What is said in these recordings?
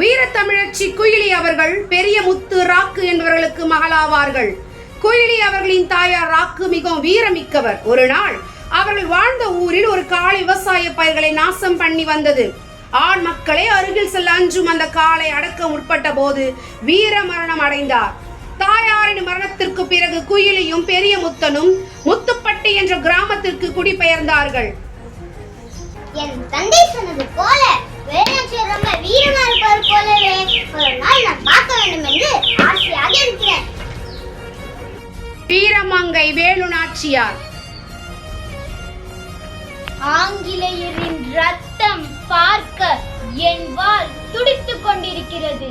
வீரத்தமிழச்சி குயிலி அவர்கள் பெரிய முத்து ராக்கு என்பவர்களுக்கு மகளாவார்கள். குயிலி அவர்களின் தாயார் ராக்கு மிகவும் வீரமிக்கவர். ஒரு நாள் அவர்கள் வாழ்ந்த ஊரில் ஒரு காளை விவசாய பயிர்களை நாசம் பண்ணி வந்தது. ஆண் மக்களை அருகில் செல்ல அஞ்சும் அந்த காளை அடக்க முற்பட்ட போது வீர மரணம் அடைந்தார். தாயாரின் மரணத்திற்கு பிறகு குயிலியும் பெரிய முத்தனும் முத்துப்பட்டி என்ற கிராமத்திற்கு குடிபெயர்ந்தார்கள். என் தந்தை சொன்னது போல. ஒரு நாள் நான் பார்க்க வேண்டும் என்று ஆசையாக இருக்கிறேன். வீரமங்கை வேலு நாச்சியார் ஆங்கிலேயரின் ரத்தம் பார்க்க என் வாள் துடித்துக் கொண்டிருக்கிறது.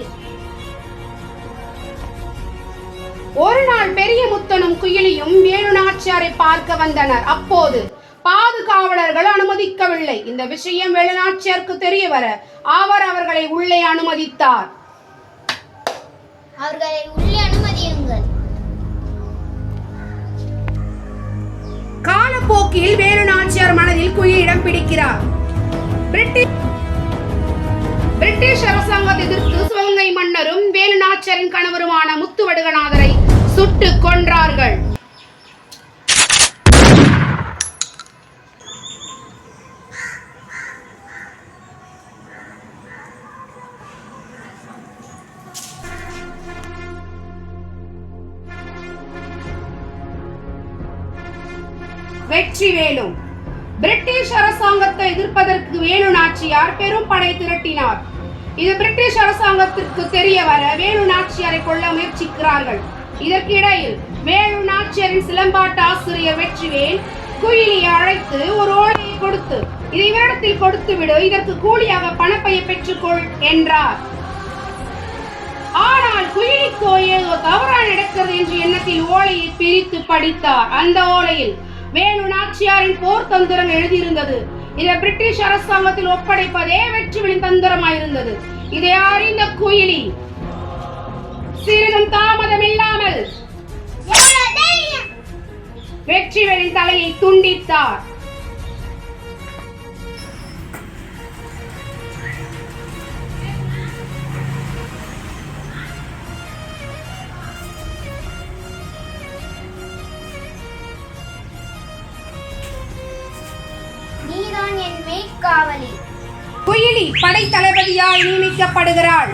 ஒரு நாள் பெரிய முத்தனும் குயிலியும் வேலு நாச்சியாரை பார்க்க வந்தனர். அப்போது பாதுகாவலர்கள் அனுமதிக்கவில்லை. இந்த விஷயம் வேலுநாச்சியாருக்கு தெரிய வர அவர் அவர்களை உள்ளே அனுமதித்தார். அவர்களை உள்ளே அனுமதியுங்கள். காலப்போக்கில் வேலு நாச்சியார் மனதில் குயில் இடம் பிடிக்கிறார். பிரிட்டிஷ் பிரிட்டிஷ் அரசாங்கத்தை எதிர்த்து சிவகங்கை மன்னரும் வேலு நாச்சியாரின் கணவருமான முத்துவடுகநாதரை சுட்டுக் வெற்றி வேலு பிரிட்டிஷ் அரசாங்கத்தை எதிர்ப்பதற்கு வேலு நாச்சியார் பெரும் படை திரட்டினார். இது பிரிட்டிஷ் அரசாங்கத்திற்கு தெரிய வர வேலு நாச்சியாரை கொள்ள முயற்சிக்கிறார்கள். இதற்கிடையில் வேலு நாச்சியாரின் சிலம்பாட்ட ஆசிரியர் வெற்றிவேல் குயிலியை அழைத்து ஒரு ஓலையை கொடுத்து இதை இவரிடத்தில் கொடுத்து விடு இதற்கு கூலியாக பணப்பையை பெற்றுக்கொள் என்றார். ஆனால் குயிலிக்கோ ஏதோ தவறாக நடக்கிறது என்று எண்ணத்தில் ஓலையை பிரித்து படித்தார். அந்த ஓலையில் வேலு நாச்சியாரின் போர் தந்திரம் எழுதியிருந்தது. இதை பிரிட்டிஷ் அரசாங்கத்தில் ஒப்படைப்பதே வெற்றிகளின் தந்திரமாயிருந்தது. இதை அறிந்த குயிலி சிறிதும் தாமதம் இல்லாமல் வெற்றிவேலின் தலையை துண்டித்தார். நீதான் என் குயிலி படை தளபதியாய் நியமிக்கப்படுகிறாள்.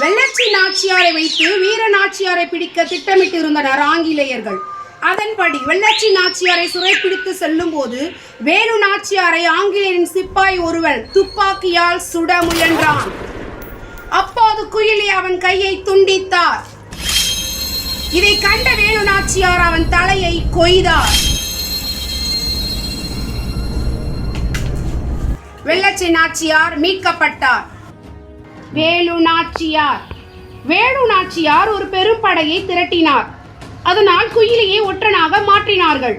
வெள்ளச்சி நாச்சியாரை வைத்து வீர நாச்சியாரை பிடிக்க திட்டமிட்டிருந்தனர் ஆங்கிலேயர்கள் அதன்படி வெள்ளச்சி நாச்சியாரை சிறைப்பிடித்து செல்லும் போது வேலு நாச்சியாரை ஆங்கிலேயரின் சிப்பாய் ஒருவன் துப்பாக்கியால் சுட முயன்றான். அப்போது குயிலி அவன் கையை துண்டித்தார். இதை கண்ட வேலு நாச்சியார் அவன் தலையை கொய்தார். வெள்ளச்சி நாச்சியார் மீட்கப்பட்டார். வேலு நாச்சியார் வேலு நாச்சியார் ஒரு பெரும் படையை திரட்டினார். அதனால் குயிலியை ஒற்றனாக மாற்றினார்கள்.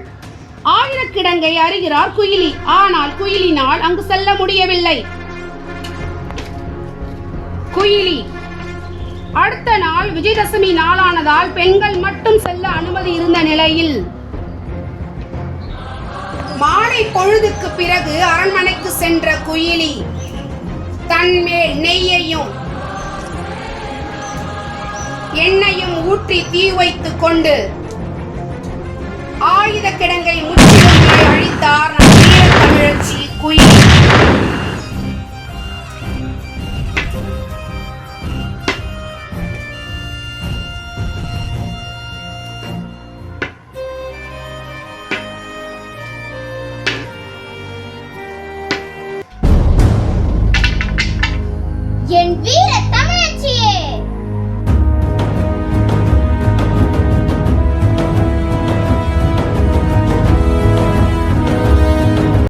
ஆயிரக்கிடங்கை அறிகிறார் குயிலி. ஆனால் குயிலினால் அங்கு செல்ல முடியவில்லை. குயிலி அடுத்த நாள் விஜயதசமி நாளானதால் பெண்கள் மட்டும் செல்ல அனுமதி இருந்த நிலையில் மாலை பொழுதுக்கு பிறகு அரண்மனைக்கு சென்ற குயிலி தன்மேல் நெய்யையும் எண்ணெயும் ஊற்றி தீ வைத்துக் கொண்டு ஆயுத கிடங்கை முற்றிலும் அழித்தார்